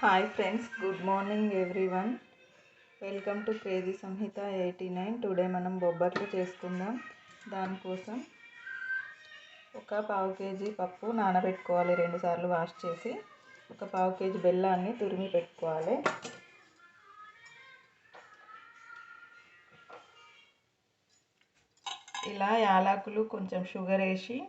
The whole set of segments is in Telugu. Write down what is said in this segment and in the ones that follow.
Hi friends good morning everyone welcome to crazy Samhita eighty nine today మనం బొబ్బట్లు చేసుకుందాం. దానికోసం ఒక పావు కేజీ పప్పు నానబెట్టుకోవాలి రెండుసార్లు వాష్ చేసి. ఒక పావు కేజీ బెల్లాన్ని తురిమి పెట్టుకోవాలి. ఇలా యాలకులు కొంచెం షుగర్ వేసి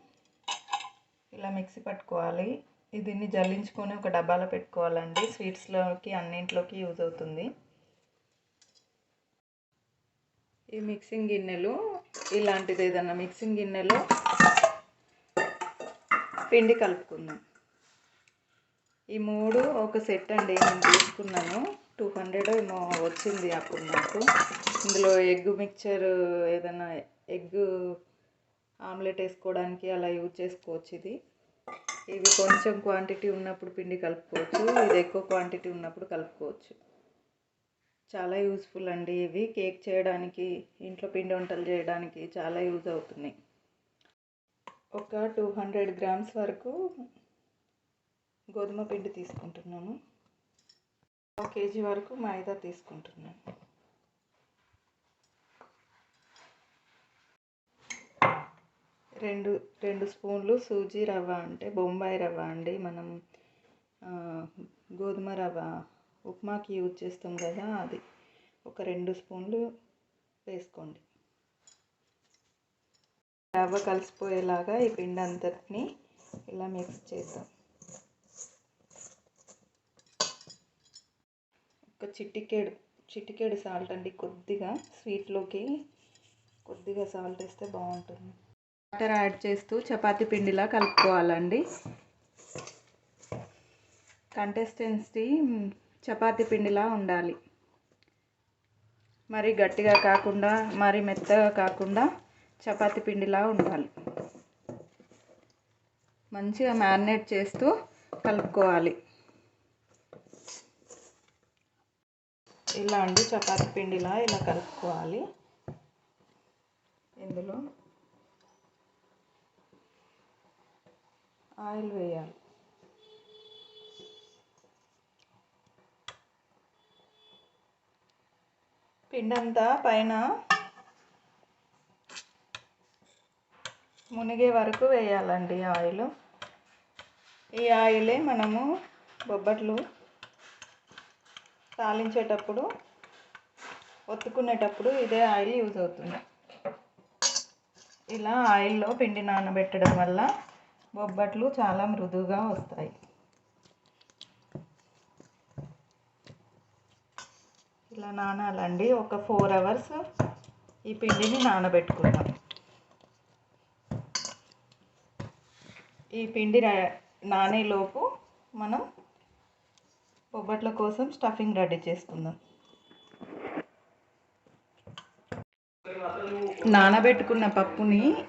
ఇలా మిక్సీ పట్టుకోవాలి. దీన్ని జల్లించుకొని ఒక డబ్బాలో పెట్టుకోవాలండి. స్వీట్స్లోకి అన్నింటిలోకి యూజ్ అవుతుంది. ఈ మిక్సింగ్ గిన్నెలు ఇలాంటిది ఏదన్నా మిక్సింగ్ గిన్నెలో పిండి కలుపుకుందాం. ఈ మూడు ఒక సెట్ అండి నేను తీసుకున్నాను. టూ హండ్రెడ్ ఏమో వచ్చింది అప్పుడు నాకు. ఇందులో ఎగ్ మిక్చర్ ఏదైనా ఎగ్ ఆమ్లెట్ వేసుకోవడానికి అలా యూజ్ చేసుకోవచ్చు ఇది. ఇవి కొంచెం క్వాంటిటీ ఉన్నప్పుడు పిండి కలుపుకోవచ్చు ఇది ఎక్కువ క్వాంటిటీ ఉన్నప్పుడు కలుపుకోవచ్చు. చాలా యూస్ఫుల్ అండి ఇవి. కేక్ చేయడానికి ఇంట్లో పిండి వంటలు చేయడానికి చాలా యూజ్ అవుతున్నాయి. ఒక టూ హండ్రెడ్ గ్రామ్స్ వరకు గోధుమ పిండి తీసుకుంటున్నాను. ఒక కేజీ వరకు మైదా తీసుకుంటున్నాను. రెండు రెండు స్పూన్లు సూజీ రవ్వ అంటే బొంబాయి రవ్వ అండి. మనం గోధుమ రవ్వ ఉప్మాకి యూజ్ చేస్తాం కదా అది. ఒక రెండు స్పూన్లు వేసుకోండి. రవ్వ కలిసిపోయేలాగా ఈ పిండి అంతటిని ఇలా మిక్స్ చేద్దాం. ఒక చిటికేడు చిటికేడు సాల్ట్ అండి కొద్దిగా స్వీట్లోకి కొద్దిగా సాల్ట్ వేస్తే బాగుంటుంది. వాటర్ యాడ్ చేస్తూ చపాతి పిండిలా కలుపుకోవాలండి. కంటెస్టెన్సీ చపాతి పిండిలా ఉండాలి. మరి గట్టిగా కాకుండా మరి మెత్తగా కాకుండా చపాతి పిండిలా ఉండాలి. మంచిగా మ్యారినేట్ చేస్తూ కలుపుకోవాలి. ఇలా అండి చపాతి పిండిలా ఇలా కలుపుకోవాలి. ఇందులో ఆయిల్ వేయాలి. పిండంతా పైన మునిగే వరకు వేయాలండి ఆయిల్. ఈ ఆయిలే మనము బొబ్బట్లు తాలించేటప్పుడు ఒత్తుకునేటప్పుడు ఇదే ఆయిల్ యూజ్ అవుతుంది. ఇలా ఆయిల్లో పిండి నానబెట్టడం వల్ల బొబ్బట్లు చాలా మృదువుగా వస్తాయి. ఇలా నానాలండి. ఒక ఫోర్ అవర్స్ ఈ పిండిని నానబెట్టుకుందాం. ఈ పిండి నానేలోపు మనం బొబ్బట్ల కోసం స్టఫింగ్ రెడీ చేసుకుందాం. నానబెట్టుకున్న పప్పుని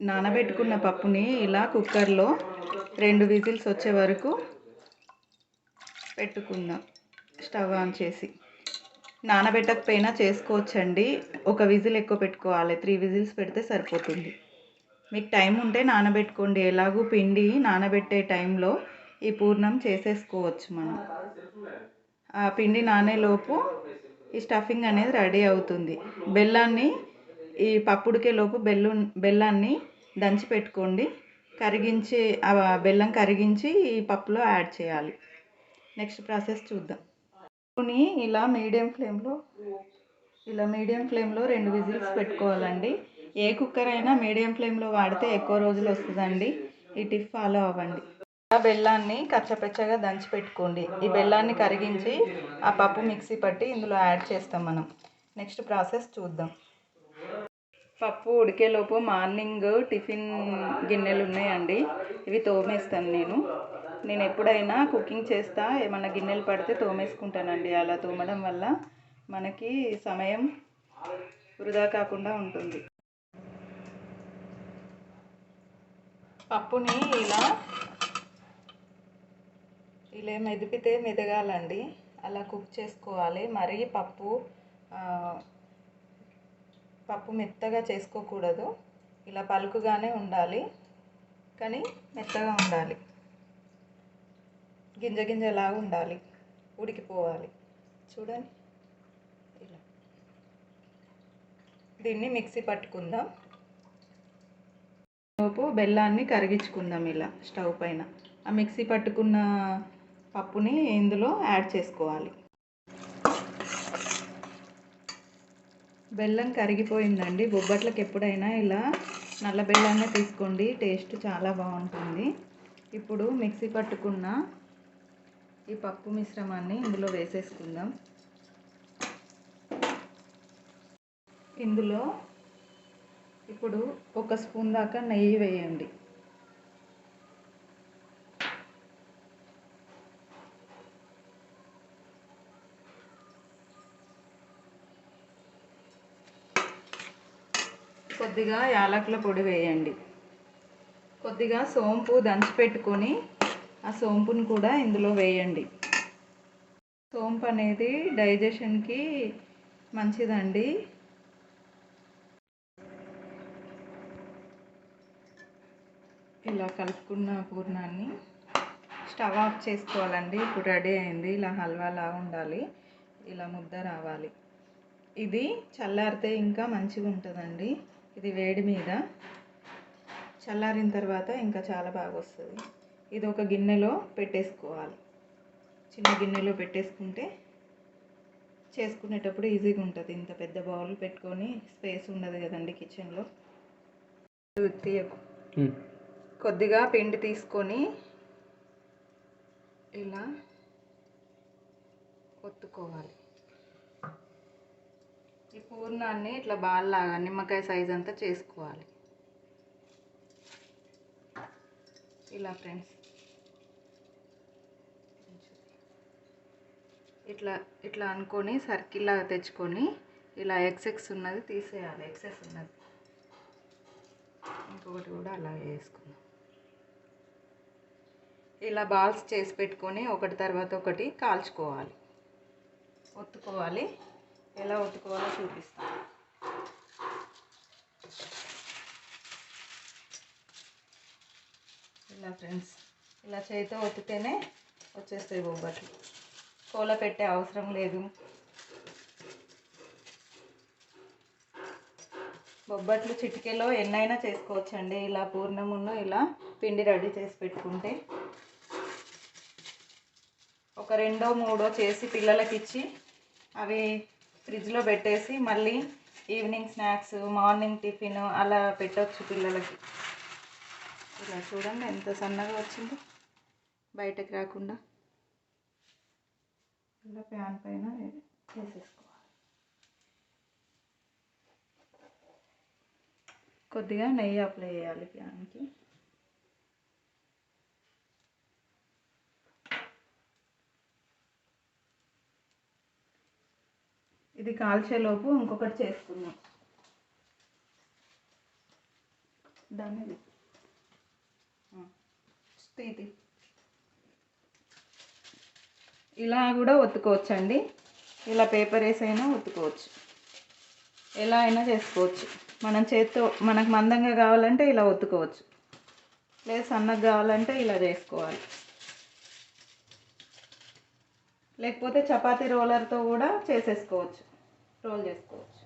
నానబెట్టుకున్న పప్పుని ఇలా కుక్కర్లో రెండు విజిల్స్ వచ్చే వరకు పెట్టుకుందాం. స్టవ్ ఆన్ చేసి. నానబెట్టకపోయినా చేసుకోవచ్చండి. ఒక విజిల్ ఎక్కువ పెట్టుకోవాలి. త్రీ విజిల్స్ పెడితే సరిపోతుంది. మీకు టైం ఉంటే నానబెట్టుకోండి. ఎలాగూ పిండి నానబెట్టే టైంలో ఈ పూర్ణం చేసేసుకోవచ్చు మనం. ఆ పిండి నానేలోపు ఈ స్టఫింగ్ అనేది రెడీ అవుతుంది. బెల్లాన్ని ఈ పప్పుడికే లోపు బెల్లు బెల్లాన్ని దంచి పెట్టుకోండి. కరిగించి ఆ బెల్లం కరిగించి ఈ పప్పులో యాడ్ చేయాలి. నెక్స్ట్ ప్రాసెస్ చూద్దాం. పప్పుని ఇలా మీడియం ఫ్లేమ్లో ఇలా మీడియం ఫ్లేమ్లో రెండు విజిల్స్ పెట్టుకోవాలండి. ఏ కుక్కర్ అయినా మీడియం ఫ్లేమ్లో వాడితే ఎక్కువ రోజులు వస్తుందండి. ఈ టిప్ ఫాలో అవ్వండి. ఆ బెల్లాన్ని కచ్చపెచ్చగా దంచి పెట్టుకోండి. ఈ బెల్లాన్ని కరిగించి ఆ పప్పు మిక్సీ పట్టి ఇందులో యాడ్ చేస్తాం మనం. నెక్స్ట్ ప్రాసెస్ చూద్దాం. పప్పు ఉడికేలోపు మార్నింగ్ టిఫిన్ గిన్నెలు ఉన్నాయండి. ఇవి తోమేస్తాను నేను. నేను ఎప్పుడైనా కుకింగ్ చేస్తా ఏమన్నా గిన్నెలు పడితే తోమేసుకుంటానండి. అలా తోమడం వల్ల మనకి సమయం వృధా కాకుండా ఉంటుంది. పప్పుని ఇలా ఇలా మెదిపితే మెదగాలండి. అలా కుక్ చేసుకోవాలి. మరీ పప్పు పప్పు మెత్తగా చేసుకోకూడదు. ఇలా పలుకుగానే ఉండాలి. కానీ మెత్తగా ఉండాలి. గింజ గింజలాగా ఉండాలి. ఉడికిపోవాలి. చూడండి. ఇలా. దీన్ని మిక్సీ పట్టుకుందాం. లోపు బెల్లాన్ని కరిగించుకుందాం ఇలా స్టవ్ పైన. ఆ మిక్సీ పట్టుకున్న పప్పుని ఇందులో యాడ్ చేసుకోవాలి. బెల్లం కరిగిపోయిందండి. బొబ్బట్లకు ఎప్పుడైనా ఇలా నల్ల బెల్లాన్నే తీసుకోండి. టేస్ట్ చాలా బాగుంటుంది. ఇప్పుడు మిక్సీ పట్టుకున్న ఈ పప్పు మిశ్రమాన్ని ఇందులో వేసేసుకుందాం. ఇందులో ఇప్పుడు ఒక స్పూన్ దాకా నెయ్యి వేయండి. కొద్దిగా యాలకుల పొడి వేయండి. కొద్దిగా సోంపు దంచి పెట్టుకొని ఆ సోంపుని కూడా ఇందులో వేయండి. సోంపు అనేది డైజెషన్కి మంచిదండి. ఇలా కలుపుకున్న పూర్ణాన్ని స్టవ్ ఆఫ్ చేసుకోవాలండి. ఇప్పుడు రెడీ అయింది. ఇలా హల్వాలా ఉండాలి. ఇలా ముద్ద రావాలి. ఇది చల్లారితే ఇంకా మంచిగా ఉంటుందండి ఇది వేడి మీద. చల్లారిన తర్వాత ఇంకా చాలా బాగా వస్తుంది. ఇది ఒక గిన్నెలో పెట్టేసుకోవాలి. చిన్న గిన్నెలో పెట్టేసుకుంటే చేసుకునేటప్పుడు ఈజీగా ఉంటుంది. ఇంత పెద్ద బౌల్ పెట్టుకొని స్పేస్ ఉండదు కదండి కిచెన్లో. తీయకు. కొద్దిగా పిండి తీసుకొని ఇలా ఒత్తుకోవాలి. ఈ పూర్ణాన్ని ఇట్లా బాల్లాగా నిమ్మకాయ సైజ్ అంతా చేసుకోవాలి. ఇలా ఫ్రెండ్స్ ఇట్లా ఇట్లా అనుకొని సర్కిల్ లాగా తెచ్చుకొని ఇలా ఎక్సెక్స్ ఉన్నది తీసేయాలి. ఎక్సెస్ ఉన్నది. ఇంకొకటి కూడా అలా వేసుకుందాం ఇలా బాల్స్ చేసి పెట్టుకొని ఒకటి తర్వాత ఒకటి కాల్చుకోవాలి. ఒత్తుకోవాలి. ఎలా ఉతుకోవాలో చూపిస్తాను. ఇలా ఫ్రెండ్స్ ఇలా చేతితో ఒత్తితేనే వచ్చేస్తాయి బొబ్బట్లు. కోల పెట్టే అవసరం లేదు. బొబ్బట్లు చిటికెలో ఎన్నైనా చేసుకోవచ్చండి. ఇలా పూర్ణమును ఇలా పిండి రెడీ చేసి పెట్టుకుంటే ఒక రెండో మూడో చేసి పిల్లలకి ఇచ్చి అవి ఫ్రిడ్జ్లో పెట్టేసి మళ్ళీ ఈవినింగ్ స్నాక్స్ మార్నింగ్ టిఫిన్ అలా పెట్టవచ్చు పిల్లలకి. ఇలా చూడండి ఎంత సన్నగా వచ్చిందో బయటకు రాకుండా. ఇలా ప్యాన్ పైన వేసేసుకోవాలి. కొద్దిగా నెయ్యి అప్లై చేయాలి ప్యాన్కి. ఇది కాల్చేలోపు ఇంకొకటి చేసుకుందాం. దాన్ని తీతి ఇలా కూడా ఒత్తుకోవచ్చు అండి ఇలా పేపర్ వేసైనా అయినా ఒత్తుకోవచ్చు. ఎలా అయినా చేసుకోవచ్చు. మనం చేత్తో మనకు మందంగా కావాలంటే ఇలా ఒత్తుకోవచ్చు. లేదు సన్నగా కావాలంటే ఇలా చేసుకోవాలి. లేకపోతే చపాతీ రోలర్తో కూడా చేసేసుకోవచ్చు. రోల్ చేసుకోవచ్చు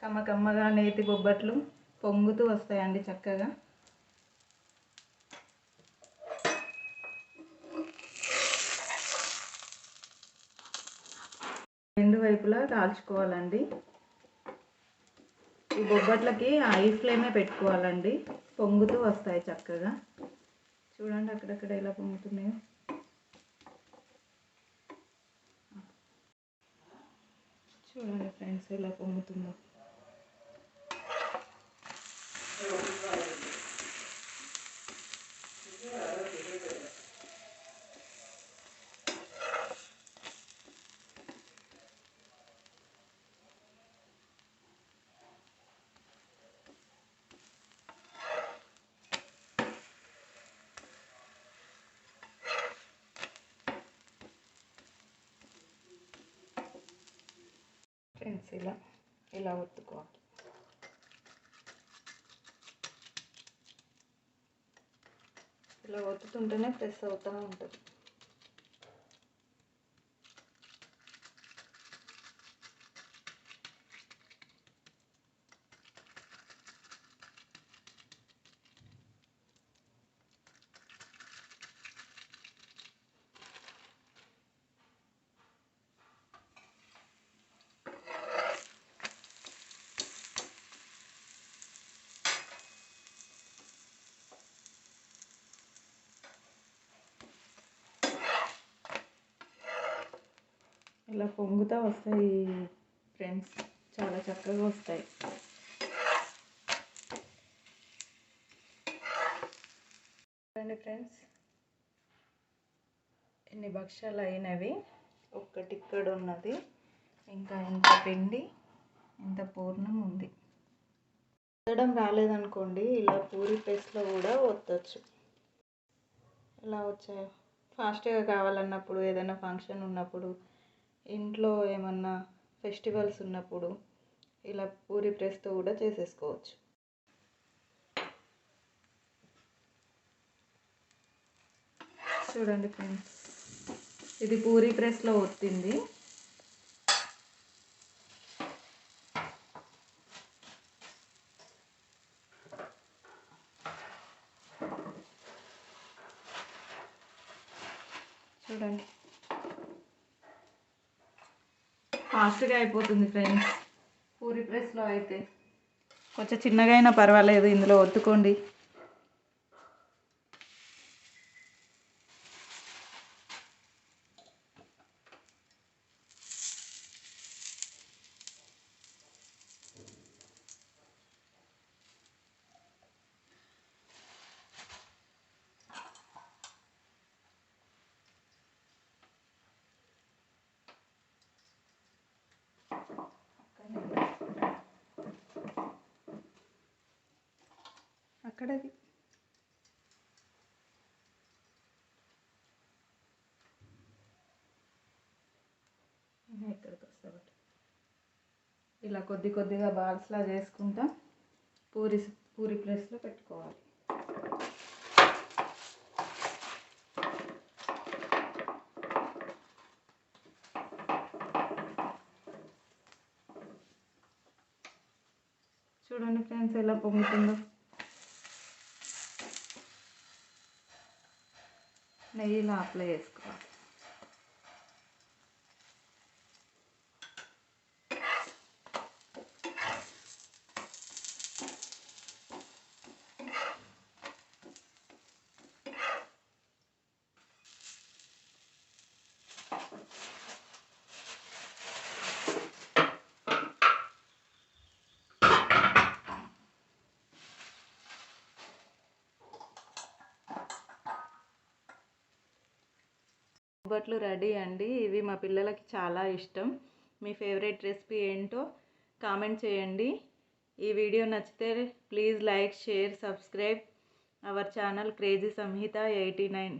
కమ్మ కమ్మగా నేతి బొబ్బట్లు పొంగుతూ వస్తాయండి చక్కగా. రెండు వైపులా కాల్చుకోవాలండి ఈ బొబ్బట్లకి హై ఫ్లేమే పెట్టుకోవాలండి. పొంగుతూ వస్తాయి చక్కగా. చూడండి అక్కడక్కడ ఎలా పొంగుతున్నాయో. చూడండి ఫ్రెండ్స్ ఎలా పొంగుతుందో. ఫ్రెండ్స్ ఇలా ఇలా ఒత్తుకోవాలి ఇలా ఒత్తుతుంటేనే ప్రెస్ అవుతూ ఉంటుంది. ఇలా పొంగుతూ వస్తాయి ఫ్రెండ్స్. చాలా చక్కగా వస్తాయి. చూడండి ఫ్రెండ్స్. ఎన్ని భక్ష్యాలు అయినవి. ఒక్కటి ఇక్కడ ఉన్నది. ఇంకా ఎంత పిండి ఎంత పూర్ణం ఉంది. వద్దడం రాలేదనుకోండి ఇలా పూరి పేస్ట్లో కూడా వద్దచ్చు. ఇలా వచ్చాయి? ఫాస్ట్గా కావాలన్నప్పుడు ఏదైనా ఫంక్షన్ ఉన్నప్పుడు ఇంట్లో ఏమన్నా ఫెస్టివల్స్ ఉన్నప్పుడు ఇలా పూరి ప్రెస్తో కూడా చేసేసుకోవచ్చు. చూడండి ఫ్రెండ్స్ ఇది పూరి ప్రెస్లో ఒత్తింది. చూడండి. ఫాస్ట్గా అయిపోతుంది ఫ్రెండ్స్. పూరి ప్రెస్లో అయితే. కొంచెం చిన్నగా అయినా పర్వాలేదు ఇందులో ఒత్తుకోండి. అక్కడది. ఇక్కడికి వస్తాబట్ ఇలా కొద్ది కొద్దిగా బాల్స్లా చేసుకుంటా పూరి పూరి ప్లేస్లో పెట్టుకోవాలి. చూడండి ఫ్రెండ్స్ ఎలా పొంగుతుందో. నెయ్యిలో అప్లై చేసుకోవాలి. బొబ్బట్లు రెడీ అండి. ఇవి మా పిల్లలకి చాలా ఇష్టం. మీ ఫేవరెట్ రెసిపీ ఏంటో కామెంట్ చేయండి. ఈ వీడియో నచ్చితే please like share subscribe. Our channel crazy Samhita eighty nine.